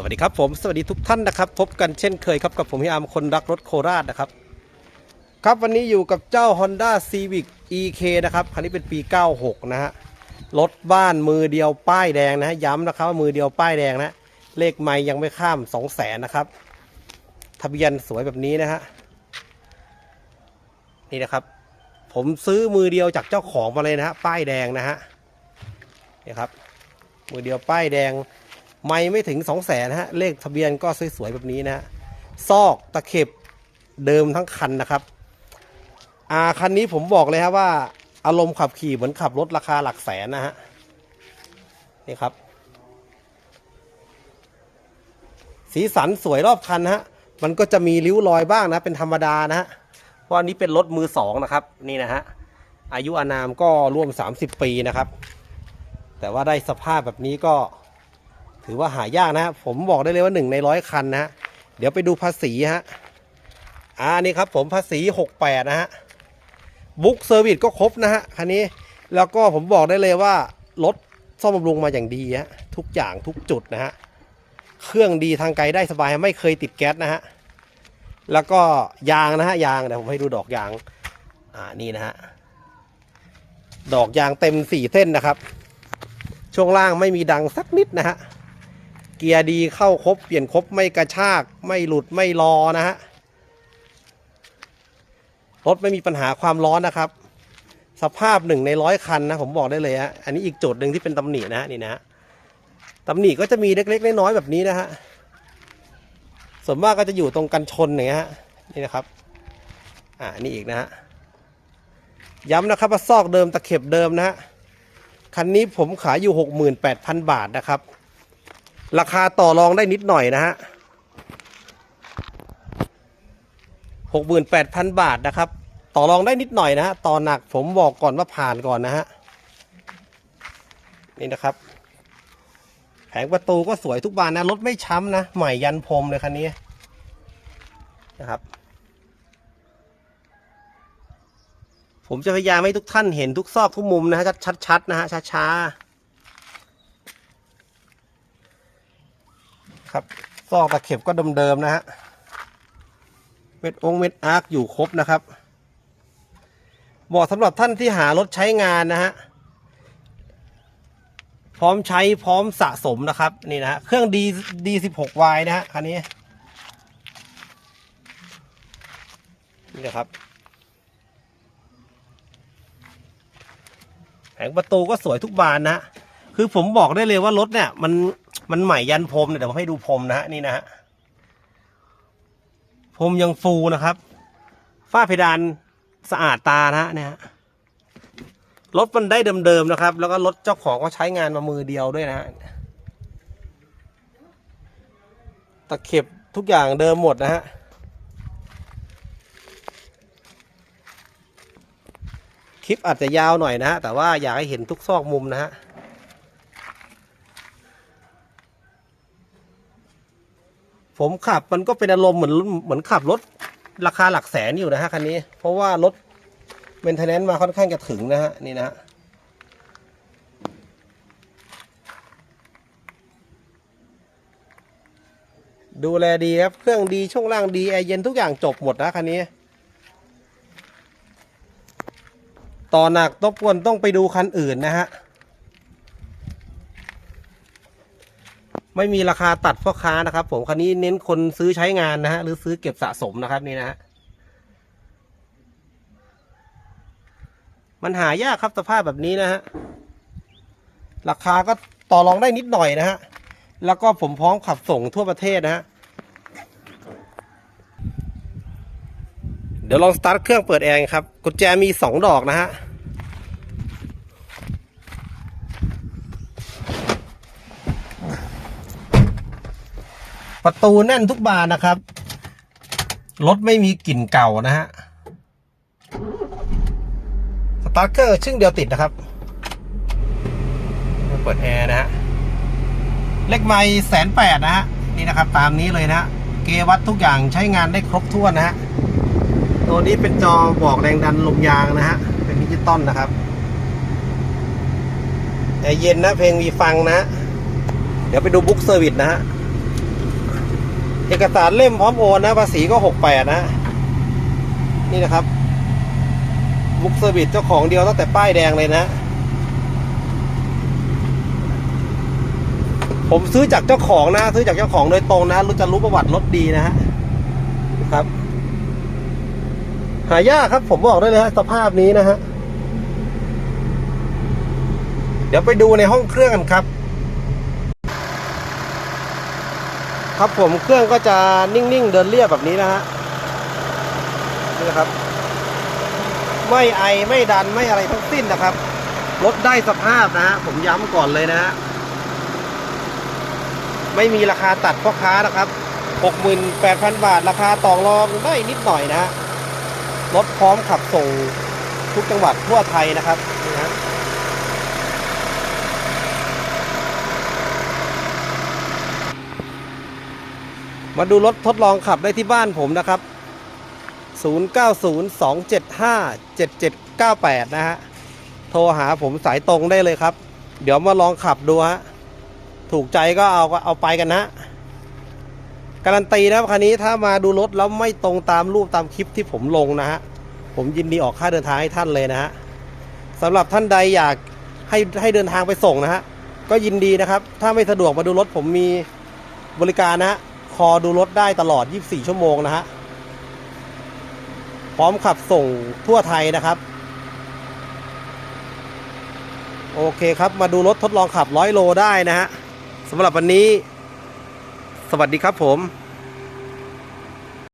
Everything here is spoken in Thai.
สวัสดีครับผมสวัสดีทุกท่านนะครับพบกันเช่นเคยครับกับผมพี่อาร์มคนรักรถโคราชนะครับ ครับวันนี้อยู่กับเจ้า Honda Civic EK นะครับคันนี้เป็นปี 96 นะฮะรถบ้านมือเดียวป้ายแดงนะฮะย้ำนะครับว่ามือเดียวป้ายแดงนะเลขไม่ยังไม่ข้าม 2 0 0แสนนะครับ ทะเบียนสวยแบบนี้นะฮะนี่นะครับ ผมซื้อมือเดียวจากเจ้าของมาเลยนะฮะป้ายแดงนะฮะนี่ครับมือเดียวป้ายแดง ไม่ไม่ถึง2 0 0แสนนะฮะเลขทะเบียนก็สวยๆแบบนี้นะฮะซอกตะเข็บเดิมทั้งคันนะครับอ่าคันนี้ผมบอกเลยฮะว่าอารมณ์ขับขี่เหมือนขับรถราคาหลักแสนนะฮะนี่ครับ สีสันสวยรอบคันนะฮะมันก็จะมีริ้วรอยบ้างนะเป็นธรรมดานะฮะเพราะอันนี้เป็นรถมือสองนะครับนี่นะฮะอายุอานามก็ร่วม 30 ปีนะครับ แต่ว่าได้สภาพแบบนี้ก็ ถือว่าหายากนะฮะผมบอกได้เลยว่าหนึ่งในร้อยคันนะฮะเดี๋ยวไปดูภาษีฮะอ่านี่ครับผมภาษี68นะฮะบุ๊กเซอร์วิสก็ครบนะฮะคันนี้แล้วก็ผมบอกได้เลยว่ารถซ่อมบำรุงมาอย่างดีฮะทุกอย่างทุกจุดนะฮะเครื่องดีทางไกลได้สบายไม่เคยติดแก๊สนะฮะแล้วก็ยางนะฮะยางเดี๋ยวผมให้ดูดอกยางอ่านี่นะฮะดอกยางเต็มสี่เส้นนะครับ ช่วงล่างไม่มีดังสักนิดนะฮะ เกียร์ดีเข้าครบเปลี่ยนครบไม่กระชาก ไม่หลุดไม่รอนะฮะรถไม่มีปัญหาความร้อนนะครับ สภาพหนึ่งในร้อยคันนะผมบอกได้เลยฮะอันนี้อีกจุดหนึ่งที่เป็นตำหนินะฮะนี่นะฮะตำหนิก็จะมีเล็กๆน้อยๆแบบนี้นะฮะส่วนมากก็จะอยู่ตรงกันชนอย่างเงี้ยฮะนี่นะครับ อ่านี่อีกนะฮะย้ำนะครับว่าซอกเดิมตะเข็บเดิมนะฮะคันนี้ผมขายอยู่ 68,000 บาทนะครับ ราคาต่อรองได้นิดหน่อยนะฮะ68,000บาทนะครับ ต่อรองได้นิดหน่อยนะฮะต่อหนักผมบอกก่อนว่าผ่านก่อนนะฮะนี่นะครับ แผงประตูก็สวยทุกบานนะรถไม่ช้ำนะ ใหม่ยันพรมเลยคันนี้นะครับ ผมจะพยายามให้ทุกท่านเห็นทุกซอกทุกมุมนะฮะชัดๆนะฮะช้าๆ ครับ ซอกตะเข็บก็เดิมๆนะฮะ เม็ดองเม็ดอาร์คอยู่ครบนะครับ เหมาะสำหรับท่านที่หารถใช้งานนะฮะ พร้อมใช้พร้อมสะสมนะครับ นี่นะฮะ เครื่องดีดีสิบหกวายนะฮะ คันนี้ นี่นะครับแผงประตูก็สวยทุกบานนะ คือผมบอกได้เลยว่ารถเนี่ยมัน มันใหม่ยันพรมเนี่ยเดี๋ยวผมให้ดูพรมนะฮะนี่นะฮะพรมยังฟูนะครับ ฝ้าเพดานสะอาดตานะฮะเนี่ยฮะรถมันได้เดิมๆนะครับ แล้วก็รถเจ้าของก็ใช้งานมามือเดียวด้วยนะฮะตะเข็บทุกอย่างเดิมหมดนะฮะคลิปอาจจะยาวหน่อยนะฮะแต่ว่าอยากให้เห็นทุกซอกมุมนะฮะ ผมขับมันก็เป็นอารมณ์เหมือนเหมือนขับรถราคาหลักแสนอยู่นะฮะคันนี้ เพราะว่ารถเมนเทนแนนซ์มาค่อนข้างจะถึงนะฮะนี่นะฮะดูแลดีครับ เครื่องดีช่วงล่างดีแอร์เย็นทุกอย่างจบหมดนะคันนี้ ต่อหนักตบกวนต้องไปดูคันอื่นนะฮะ ไม่มีราคาตัดพ่อค้านะครับ ผมคันนี้เน้นคนซื้อใช้งานนะฮะหรือซื้อเก็บสะสมนะครับนี่นะฮะมันหายากครับสภาพแบบนี้นะฮะราคาก็ต่อรองได้นิดหน่อยนะฮะแล้วก็ผมพร้อมขับส่งทั่วประเทศนะฮะเดี๋ยวลองสตาร์ทเครื่องเปิดแอร์ครับกุญแจมีสองดอกนะฮะ ประตูแน่นทุกบานนะครับ รถไม่มีกลิ่นเก่านะฮะ สตาร์ทเครื่องชึ่งเดียวติดนะครับ เปิดแอร์นะฮะ เลขไม่แสนแปดนะฮะ นี่นะครับ ตามนี้เลยนะฮะเกวัดทุกอย่างใช้งานได้ครบถ้วนนะฮะ ตัวนี้เป็นจอบอกแรงดันลมยางนะฮะ เป็นดิจิตอลนะครับแอร์เย็นนะเพลงมีฟังนะ เดี๋ยวไปดูบุ๊กเซอร์วิสนะฮะ เอกสารเล่มพร้อมโอนนะภาษีก็หกแปดนะ นี่นะครับบุ๊กเซอร์วิสเจ้าของเดียวตั้งแต่ป้ายแดงเลยนะ ผมซื้อจากเจ้าของนะ ซื้อจากเจ้าของโดยตรงนะ รู้จะรู้ประวัติรถดีนะฮะครับ หายากครับ ผมบอกได้เลยฮะสภาพนี้นะฮะ เดี๋ยวไปดูในห้องเครื่องกันครับ ครับผมเครื่องก็จะนิ่งๆ เดินเรียบแบบนี้นะฮะนี่นะครับ ไม่ไอไม่ดันไม่อะไรทั้งสิ้นนะครับรถได้สภาพนะฮะผมย้ำก่อนเลยนะฮะไม่มีราคาตัดพ่อค้านะครับ68,000 บาท ราคาต่อรองได้นิดหน่อยนะฮะรถพร้อมขับส่งทุกจังหวัดทั่วไทยนะครับนี่นะ มาดูรถทดลองขับได้ที่บ้านผมนะครับ 0902757798 นะฮะ โทรหาผมสายตรงได้เลยครับ เดี๋ยวมาลองขับดูฮะ ถูกใจก็เอาก็เอาไปกันนะการันตีนะคันนี้ถ้ามาดูรถแล้วไม่ตรงตามรูปตามคลิปที่ผมลงนะฮะ ผมยินดีออกค่าเดินทางให้ท่านเลยนะฮะสำหรับท่านใดอยากให้ให้เดินทางไปส่งนะฮะ ก็ยินดีนะครับ ถ้าไม่สะดวกมาดูรถผมมีบริการนะฮะ คอดูรถได้ตลอด 24 ชั่วโมงนะฮะ พร้อมขับส่งทั่วไทยนะครับ โอเคครับ มาดูรถทดลองขับร้อยโลได้นะฮะสำหรับวันนี้ สวัสดีครับผม